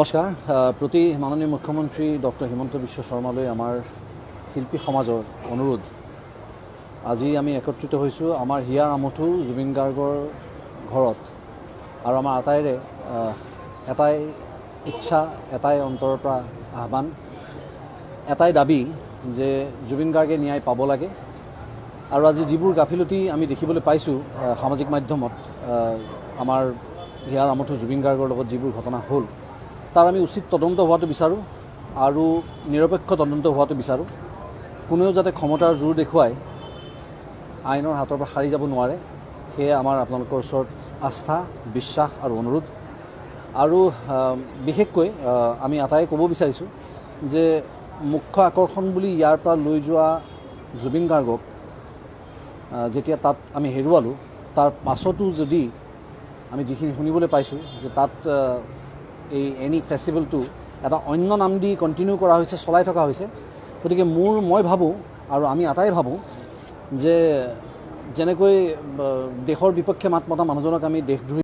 নমস্কাৰ প্ৰতি মাননীয় মুখ্যমন্ত্ৰী ডক্টৰ হিমন্ত বিশ্ব শৰ্মালৈ আমাৰ শিল্পী সমাজৰ অনুৰোধ। আজি আমি একত্ৰিত হৈছোঁ আমাৰ হিয়াৰ আমঠু জুবিন গাৰ্গৰ ঘৰত আৰু আমাৰ আটাইৰে এটাই ইচ্ছা এটাই অন্তৰৰ পৰা আহ্বান এটাই দাবী যে জুবিন গাৰ্গে ন্যায় পাব লাগে। আৰু আজি যিবোৰ গাফিলতি আমি দেখিবলৈ পাইছোঁ সামাজিক মাধ্যমত আমাৰ হিয়াৰ আমঠু জুবিন গাৰ্গৰ লগত যিবোৰ ঘটনা হ'ল তাৰ আমি উচিত তদন্ত হোৱাটো বিচাৰোঁ আৰু নিৰপেক্ষ তদন্ত হোৱাটো বিচাৰোঁ। কোনেও যাতে ক্ষমতাৰ জোৰ দেখুৱাই আইনৰ হাতৰ পৰা সাৰি যাব নোৱাৰে সেয়ে আমাৰ আপোনালোকৰ ওচৰত আস্থা বিশ্বাস আৰু অনুৰোধ। আৰু বিশেষকৈ আমি আটাই ক'ব বিচাৰিছোঁ যে মুখ্য আকৰ্ষণ বুলি ইয়াৰ পৰা লৈ যোৱা জুবিন গাৰ্গক যেতিয়া তাত আমি হেৰুৱালোঁ তাৰ পাছতো যদি আমি যিখিনি শুনিবলৈ পাইছোঁ যে তাত এই এনি ফেষ্টিভেলটো এটা অন্য নাম দি কণ্টিনিউ কৰা হৈছে চলাই থকা হৈছে। গতিকে মোৰ মই ভাবোঁ আৰু আমি আটাই ভাবোঁ যে যেনেকৈ দেশৰ বিপক্ষে মাত মতা মানুহজনক আমি দেশদ্ৰোহী